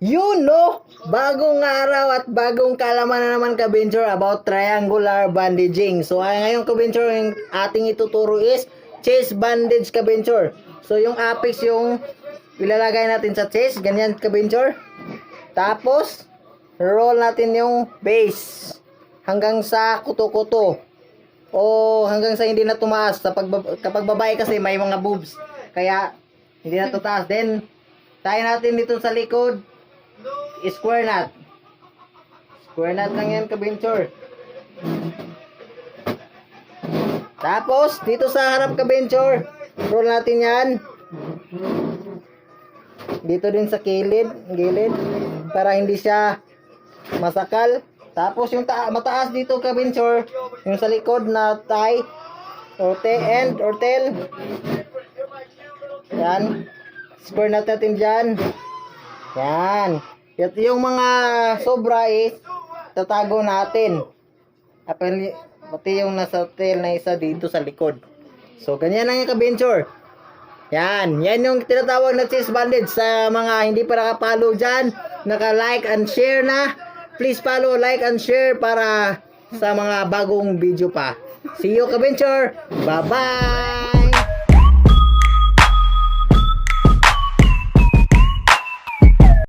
Yun no, bagong araw at bagong kalaman na naman ka-venture about triangular bandaging. So ay ngayon ka-venture, yung ating ituturo is chest bandage ka-venture. So yung apex yung ilalagay natin sa chest, ganyan ka-venture. Tapos, roll natin yung base hanggang sa kuto-kuto. O hanggang sa hindi na tumaas. Sa pagbab- kapag babae kasi may mga boobs. Kaya hindi na tutaas. Then, tayo natin dito sa likod. Square knot. Square knot lang yan, ka-venture. Tapos, dito sa harap ka-venture, roll natin yan. Dito din sa kilid, gilid, para hindi siya masakal. Tapos yung ta- mataas dito ka-venture, yung sa likod na tie, or te end, or tail. Yan. Square natin dyan. Yan. At yung mga sobra is tatago natin. Apel, pati yung nasa tail na isa dito sa likod. So, ganyan lang yung ka-venture. Yan. Yan yung tinatawag na chest bandage sa mga hindi pa nakapalo dyan. Naka-like and share na. Please follow, like, and share para sa mga bagong video pa. See you, ka-venture. Bye-bye!